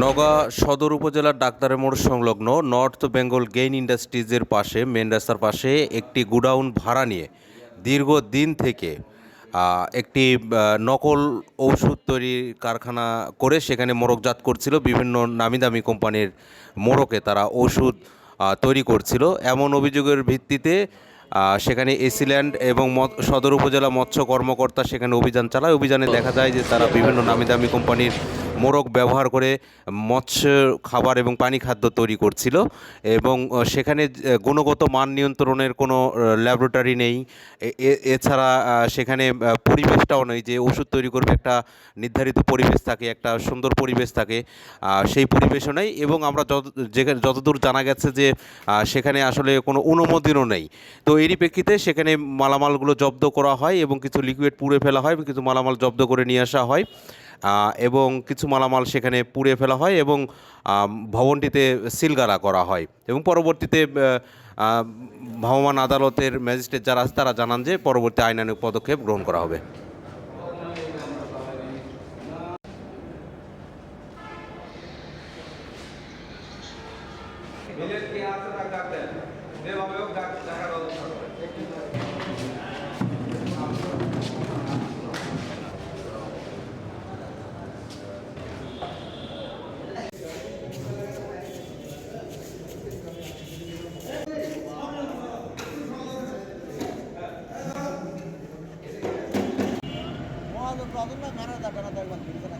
নওগাঁ সদর উপজেলার ডাক্তারের মোড় সংলগ্ন নর্থ বেঙ্গল গেইন ইন্ডাস্ট্রিজের পাশে মেন রাস্তার পাশে একটি গুডাউন ভাড়া নিয়ে দীর্ঘদিন থেকে একটি নকল ঔষধ তৈরির কারখানা করে সেখানে মোড়কজাত করছিল। বিভিন্ন নামি দামি কোম্পানির মোড়কে তারা ওষুধ তৈরি করছিল। এমন অভিযোগের ভিত্তিতে সেখানে এসিল্যান্ড এবং সদর উপজেলা মৎস্য কর্মকর্তা সেখানে অভিযান চালায়। অভিযানে দেখা যায় যে তারা বিভিন্ন নামি দামি কোম্পানির মোড়ক ব্যবহার করে মৎস্য খাবার এবং পানি খাদ্য তৈরি করছিল এবং সেখানে গুণগত মান নিয়ন্ত্রণের কোনো ল্যাবরেটরি নেই। এছাড়া সেখানে পরিবেশটাও নেই যে ওষুধ তৈরি করবে একটা নির্ধারিত পরিবেশ থাকে, একটা সুন্দর পরিবেশ থাকে সেই পরিবেশও নেই এবং আমরা যত যেখানে যতদূর জানা গেছে যে সেখানে আসলে কোনো অনুমোদনও নেই। তো এরই প্রেক্ষিতে সেখানে মালামালগুলো জব্দ করা হয় এবং কিছু লিকুইড পুড়ে ফেলা হয় এবং কিছু মালামাল জব্দ করে নিয়ে আসা হয়। এবং কিছু মালামাল সেখানে পুড়ে ফেলা হয় এবং ভবনটিতে সিলগালা করা হয়। এবং পরবর্তীতে ভ্রাম্যমাণ আদালতের ম্যাজিস্ট্রেট যারা আছে তারা জানান যে পরবর্তী আইনানুগ পদক্ষেপ গ্রহণ করা হবে। মিলের কি আছে তাকে ডাকতেন যেভাবে হোক ব্যবস্থা করে ప్రాంతంలో మేనేజ్ దగ్గర దగ్గర ఇతర